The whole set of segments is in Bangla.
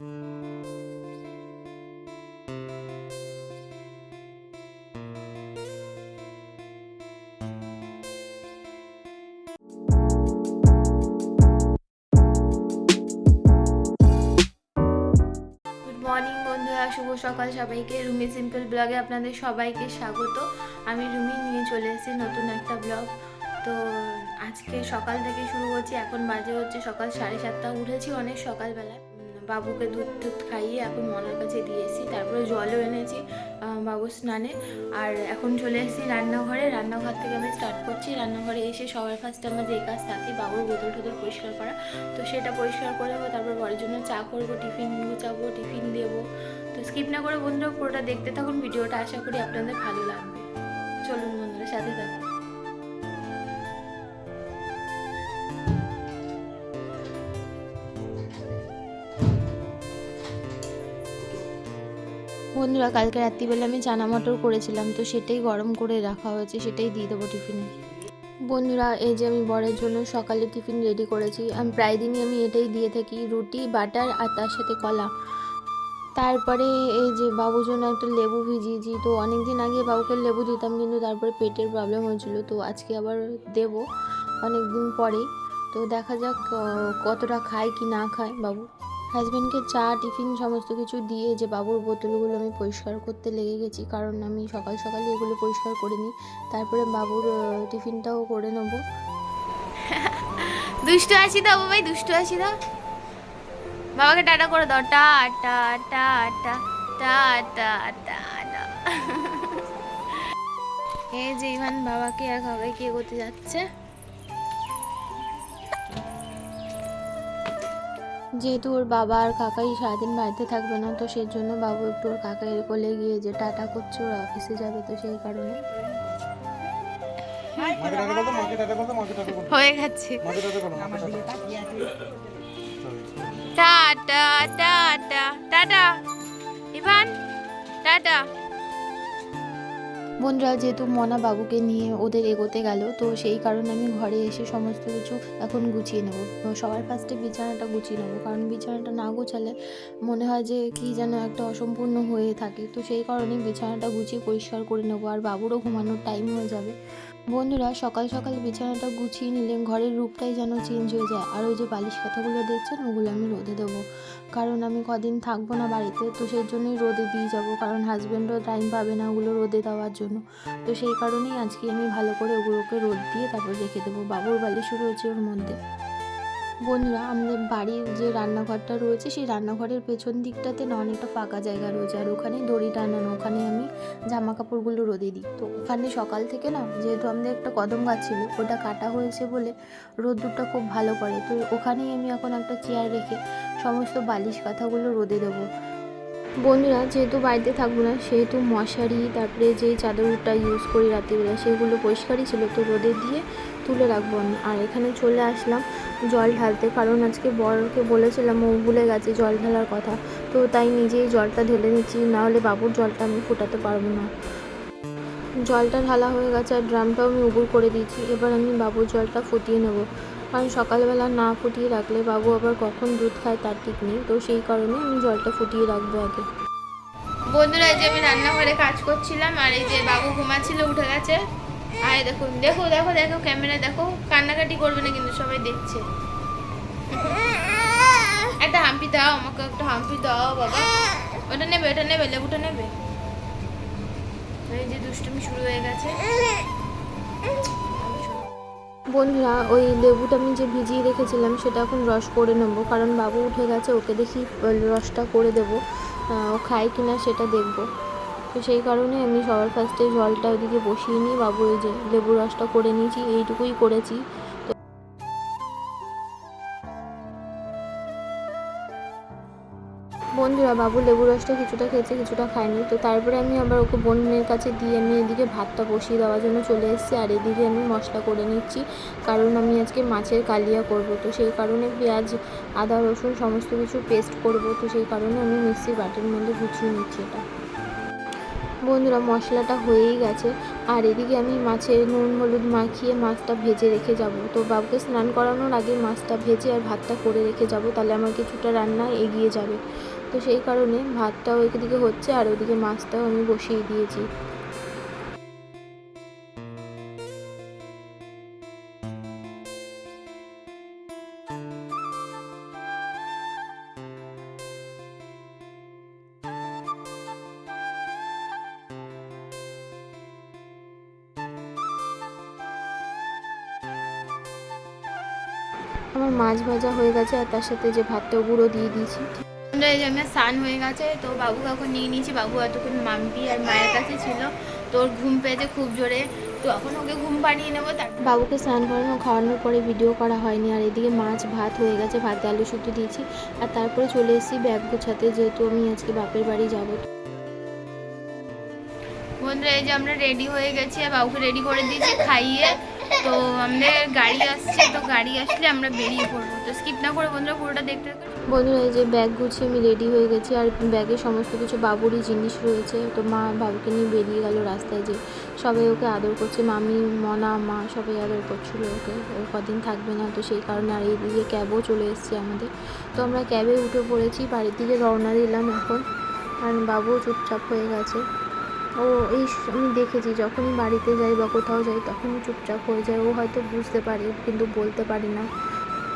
মর্নিং শুভ সকাল সবাইকে। রুমি সিম্পল ব্লগে আপনাদের সবাইকে স্বাগত। আমি রুমি, নিয়ে চলে এসেছি নতুন একটা ব্লগ। তো আজকে সকাল থেকে শুরু করছি। এখন বাজে হচ্ছে সকাল সাড়ে সাতটা। উঠেছি অনেক সকালবেলায়। বাবুকে দুধ টুধ খাইয়ে এখন মনার কাছে দিয়েছি তারপরে জলও এনেছি বাবুর স্নানে। আর এখন চলে এসেছি রান্নাঘরে। রান্নাঘর থেকে আমি স্টার্ট করছি। রান্নাঘরে এসে সবার ফার্স্টে আমার যে কাজ থাকে, বাবুর বোতল টোতল পরিষ্কার করা। তো সেটা পরিষ্কার করে তারপর বরের জন্য চা করব, টিফিন গুছাবো, টিফিন দেবো। তো স্কিপ না করে বন্ধুরা পুরোটা দেখতে থাকুন। ভিডিওটা আশা করি আপনাদের ভালো লাগবে। চলুন বন্ধুরা, কালকে রাত্রিবেলা আমি চানা মটর করেছিলাম, তো সেটাই গরম করে রাখা হয়েছে, সেটাই দিয়ে দেবো টিফিনে। বন্ধুরা, এই যে আমি বরের জন্য সকালে টিফিন রেডি করেছি। আমি প্রায় দিনই আমি এটাই দিয়ে থাকি, রুটি, বাটার আর তার সাথে কলা। তারপরে এই যে বাবুর জন্য একটা লেবু ভিজিয়েছি, তো অনেক দিন আগে বাবুকে লেবু দিতাম, কিন্তু তারপরে পেটের প্রবলেম হয়েছিল, তো আজকে আবার দেব অনেক দিন পরেই। তো দেখা যাক কতটা খায় কি না খায় বাবু। হাজব্যান্ডকে চা, টিফিন সমস্ত কিছু দিয়ে যে বাবুর বোতলগুলো আমি পরিষ্কার করতে লেগে গেছি, কারণ আমি সকাল সকালে এগুলো পরিষ্কার করে নিই তারপরে বাবুর টিফিনটাও করে নেব। দুষ্টু আছি দাও বাবাই, দুষ্টু আছি দাও। বাবাকে টাটা করে দাও, টা টা টা টা টা টা টা টা। এই যে ইভান বাবাকে আর কাকাইকে এগোতে যাচ্ছে। যেহেতু ওর বাবা আর কাকাই সারাদিন বাড়িতে থাকবে না তো সেই জন্য বাবু একটু ওর কাকাইয়ের কোলে গিয়ে যে টাটা করছে ওর অফিসে যাবে তো সেই কারণে। করো হয়ে গেছে। Tata tata tata. Ivan tata. বন্ধুরা যেহেতু মনা বাবুকে নিয়ে ওদের এগোতে গেল, তো সেই কারণে আমি ঘরে এসে সমস্ত কিছু এখন গুছিয়ে নেব। সবার ফার্স্টে বিছানাটা গুছিয়ে নেব, কারণ বিছানাটা না গোছালে মনে হয় যে কি যেন একটা অসম্পূর্ণ হয়ে থাকে। তো সেই কারণে বিছানাটা গুছিয়ে পরিষ্কার করে নেব, আর বাবুরও ঘুমানোর টাইম হয়ে যাবে। বন্ধুরা, সকাল সকাল বিছানাটা গুছিয়ে নিলে ঘরের রূপটাই যেন চেঞ্জ হয়ে যায়। আর ওই যে বালিশ কথাগুলো দেখছেন, ওগুলো আমি রোদে দেবো। কারণ আমি কদিন থাকব না বাড়িতে, তো সেই জন্যই রোদে দিয়ে যাব। কারণ হাজব্যান্ডও টাইম পাবে না ওগুলো রোদে দেওয়ার জন্য। তো সেই কারণেই আজকে আমি ভালো করে ওগুলোকে রোদ দিয়ে তারপর রেখে দেবো। বাবুর বালিশও রয়েছে ওর মধ্যে। বন্ধুরা, আমাদের বাড়ির যে রান্নাঘরটা রয়েছে, সেই রান্নাঘরের পেছন দিকটাতে না অনেকটা ফাঁকা জায়গা রয়েছে। আর ওখানে দড়ি টানানো, ওখানে আমি জামা কাপড়গুলো রোদে দিই। তো ওখানে সকাল থেকে না, যেহেতু আমাদের একটা কদম গাছ ছিল, ওটা কাটা হয়েছে বলে রোদ্দুরটা খুব ভালো করে। তো ওখানেই আমি এখন একটা চেয়ার রেখে সমস্ত বালিশ কাঁথাগুলো রোদে দেবো। বন্ধুরা, যেহেতু বাড়িতে থাকব না, সেহেতু মশারি, তারপরে যেই চাদরটা ইউজ করি রাত্রিবেলা, সেগুলো পরিষ্কারই ছিল। তো রোদে দিয়ে তুলে রাখব আমি আর এখানে চলে আসলাম জল ঢালতে। কারণ আজকে বরকে বলেছিলাম, ও ভুলে গেছে জল ঢালার কথা। তো তাই নিজেই জলটা ঢেলে নিচ্ছি, নাহলে বাবুর জলটা আমি ফোটাতে পারব না। জলটা ঢালা হয়ে গেছে আর ড্রামটাও আমি উবুর করে দিয়েছি। এবার আমি বাবুর জলটা ফুটিয়ে নেব। কারণ সকালবেলা না ফুটিয়ে রাখলে বাবু আবার কখন দুধ খায় তার ঠিক নেই। তো সেই কারণে আমি জলটা ফুটিয়ে রাখব আগে। বন্ধুরা যে আমি রান্নাঘরে কাজ করছিলাম আর এই যে বাবু ঘুমাচ্ছিল, উঠে গেছে। এই দেখুন দেখো দেখো দেখো ক্যামেরা দেখো, কান্নাকাটি করবে না কিন্তু সবাই দেখছে। একটা হাম্পি দাও, আমাকে একটা হাম্পি দাও, বাবা। ওটা নেবে ওটা নেবে, লেবুটা নেবে। এই যে দুষ্টুমি শুরু হয়ে গেছে। বন্ধুরা, ওই লেবুটা আমি যে ভিজিয়ে রেখেছিলাম, সেটা এখন রস করে নেব। কারণ বাবু উঠে গেছে, ওকে দেখি রসটা করে দেবো। ও খায় কিনা সেটা দেখব। তো সেই কারণে আমি সবার ফার্স্টে জলটা ওইদিকে বসিয়ে নিই। বাবু ওই যে লেবু রসটা করে নিয়েছি, এইটুকুই করেছি। বন্ধুরা, বাবু লেবু রসটা কিছুটা খেয়েছে, কিছুটা খায়নি। তো তারপরে আমি আবার ওকে বোনের কাছে দিয়ে আমি এদিকে ভাতটা বসিয়ে দেওয়ার জন্য চলে এসেছি। আর এদিকে আমি মশলা করে নিচ্ছি, কারণ আমি আজকে মাছের কালিয়া করব। তো সেই কারণে পেঁয়াজ, আদা, রসুন সমস্ত কিছু পেস্ট করব। তো সেই কারণে আমি মিক্সির বাটির মধ্যে গুছিয়ে নিচ্ছি এটা। বন্ধুরা, মশলাটা হয়েই গেছে। আর এদিকে আমি মাছের নুন, হলুদ মাখিয়ে মাছটা ভেজে রেখে যাব। তো বাবুকে স্নান করানোর আগে মাছটা ভেজে আর ভাতটা করে রেখে যাব, তাহলে আমার কিছুটা রান্না এগিয়ে যাবে। তো সেই কারণে ভাতটাও এদিকে হচ্ছে আর ওদিকে মাছটাও আমি বসিয়ে দিয়েছি। আমার মাছ ভাজা হয়ে গেছে আর তার সাথে যে ভাতটা গুঁড়ো দিয়ে দিয়েছি। আমরা এই যে আমার স্নান হয়ে গেছে তো বাবুকে এখন নিয়ে নিয়েছি। বাবু এতক্ষণ মাম্পি আর মায়ের কাছে ছিল। তোর ঘুম পেয়েছে খুব জোরে। তো এখন ওকে ঘুম পাড়িয়ে নেব তার বাবুকে স্নান করানো খাওয়ানোর পরে ভিডিও করা হয়নি। আর এদিকে মাছ ভাত হয়ে গেছে ভাত আলু শুদ্ধ দিয়েছি। আর তারপরে চলে এসেছি ব্যাগ গোছাতে যেহেতু আমি আজকে বাপের বাড়ি যাব। বন্ধুরা এই যে আমরা রেডি হয়ে গেছি আর বাবুকে রেডি করে দিয়েছি খাইয়ে। তো আমাদের গাড়ি আসছে, তো গাড়ি আসলে আমরা বেরিয়ে পড়ব। তো স্কিপ না করে বন্ধুরা পুরোটা দেখতে। বন্ধুরা, এই যে ব্যাগ গুছিয়ে আমি রেডি হয়ে গেছি, আর ব্যাগে সমস্ত কিছু, বাবুরই জিনিস রয়েছে। তো মা বাবুকে নিয়ে বেরিয়ে গেল রাস্তায় যে সবাই ওকে আদর করছে। মামি, মনা, মা সবাই আদর করছিল ওকে। ও কদিন থাকবে না, তো সেই কারণে আর এইদিকে ক্যাবও চলে এসেছে আমাদের। তো আমরা ক্যাবে উঠে পড়েছি, বাড়ির দিকে রওনা দিলাম এখন। আর বাবুও চুপচাপ হয়ে গেছে। ও, এই আমি দেখেছি, যখনই বাড়িতে যাই বা কোথাও যাই, তখনই চুপচাপ হয়ে যায়। ও হয়তো বুঝতে পারে, কিন্তু বলতে পারি না।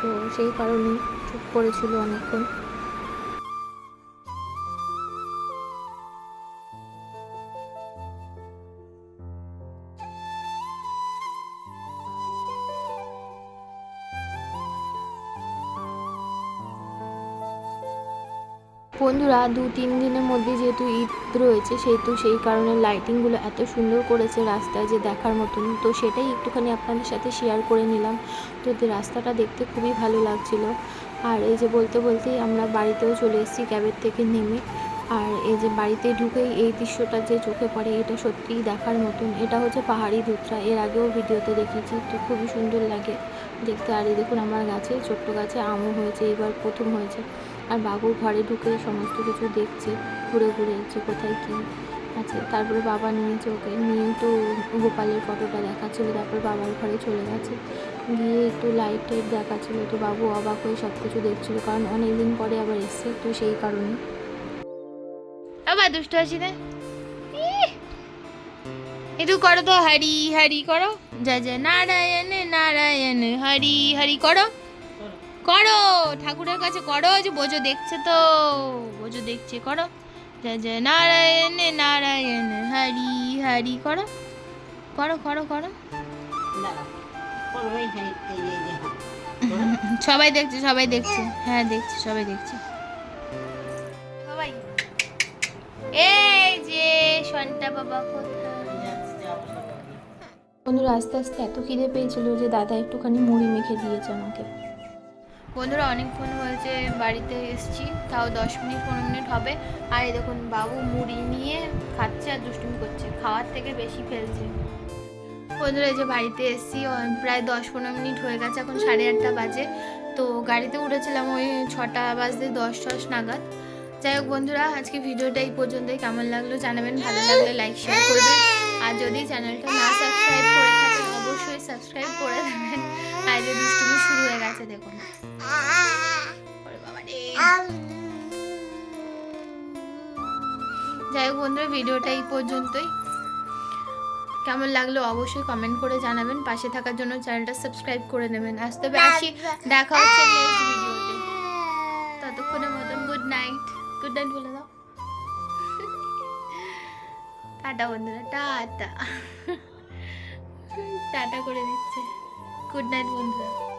তো সেই কারণেই চুপ করেছিল অনেকক্ষণ। বন্ধুরা, দু তিন দিনের মধ্যে যেহেতু ঈদ রয়েছে, সেহেতু সেই কারণে লাইটিংগুলো এত সুন্দর করেছে রাস্তায় যে দেখার মতন। তো সেটাই একটুখানি আপনাদের সাথে শেয়ার করে নিলাম। তো রাস্তাটা দেখতে খুবই ভালো লাগছিল। আর এই যে বলতে বলতেই আমরা বাড়িতেও চলে এসেছি, ক্যাবের থেকে নেমে। আর এই যে বাড়িতে ঢুকেই এই দৃশ্যটা যে চোখে পড়ে, এটা সত্যিই দেখার মতন। এটা হচ্ছে পাহাড়ি ধুতরা, এর আগেও ভিডিওতে দেখেছি তো খুবই সুন্দর লাগে। দেখতে, আর দেখুন আমার গাছে ছোট্ট গাছে আমও হয়েছে, এবার প্রথম হয়েছে। আর বাবু ঘরে ঢুকে সমস্ত কিছু দেখছে, ঘুরে ঘুরে যে কোথায় কী আছে। তারপরে বাবা নিয়েছে ওকে, নিয়ে একটু গোপালের ফটোটা দেখাচ্ছিল, তারপর বাবার ঘরে চলে গেছে। গিয়ে একটু লাইট টাইট দেখাচ্ছিল, তো বাবু অবাক হয়ে সব কিছু দেখছিল, কারণ অনেক দিন পরে আবার এসছে, তো সেই কারণে। আবার দুষ্ট আছি রে একটু করো তো, হরি হরি করো। জয় জয় নারায়ণ নারায়ণ, হরি হরি করো। করো, ঠাকুরের কাছে করো, যে বোঝো দেখছে তো, বোঝো দেখছে, করো। জয় জয় নারায়ণ নারায়ণ, হরি হরি করো। করো করো করো। সবাই দেখছে সবাই দেখছে। হ্যাঁ দেখছে, সবাই দেখছে। সবাই। এই যে সন্টা বাবা কোথায়? বন্ধুরা, আস্তে আস্তে এত খিদে পেয়েছিল যে দাদা একটুখানি মুড়ি মেখে দিয়েছে আমাকে। বন্ধুরা অনেকক্ষণ হয়েছে বাড়িতে এসেছি, তাও দশ মিনিট, পনেরো মিনিট হবে। আর এই দেখুন, বাবু মুড়ি নিয়ে খাচ্ছে আর দুষ্টুমি করছে, খাওয়ার থেকে বেশি ফেলছে। বন্ধুরা, এই যে বাড়িতে এসেছি প্রায় দশ পনেরো মিনিট হয়ে গেছে, এখন সাড়ে আটটা বাজে। তো গাড়িতে উঠেছিলাম ওই ছটা বাজতে দশ দশ নাগাদ। যাই হোক বন্ধুরা, আজকে ভিডিওটা এই পর্যন্তই। কেমন লাগল জানাবেন, ভালো লাগলে লাইক শেয়ার করবেন। আর যদি চ্যানেলটা না সাবস্ক্রাইব করে থাকেন, অবশ্যই সাবস্ক্রাইব করে দেবেন। আর যে দুষ্টুমি শুরু হয়ে গেছে, দেখুন। যাই হোক বন্ধুরা, ভিডিওটা এই পর্যন্তই। কেমন লাগল অবশ্যই কমেন্ট করে জানাবেন। পাশে থাকার জন্য চ্যানেলটা সাবস্ক্রাইব করে নেবেন আজ তবে আসি। দেখা হচ্ছে নেক্সট ভিডিওতে ততক্ষণের মতন গুড নাইট গুড নাইট বলে দাও। টাটা বন্ধুরা টাটা। টাটা করে দিচ্ছে। গুড নাইট বন্ধুরা।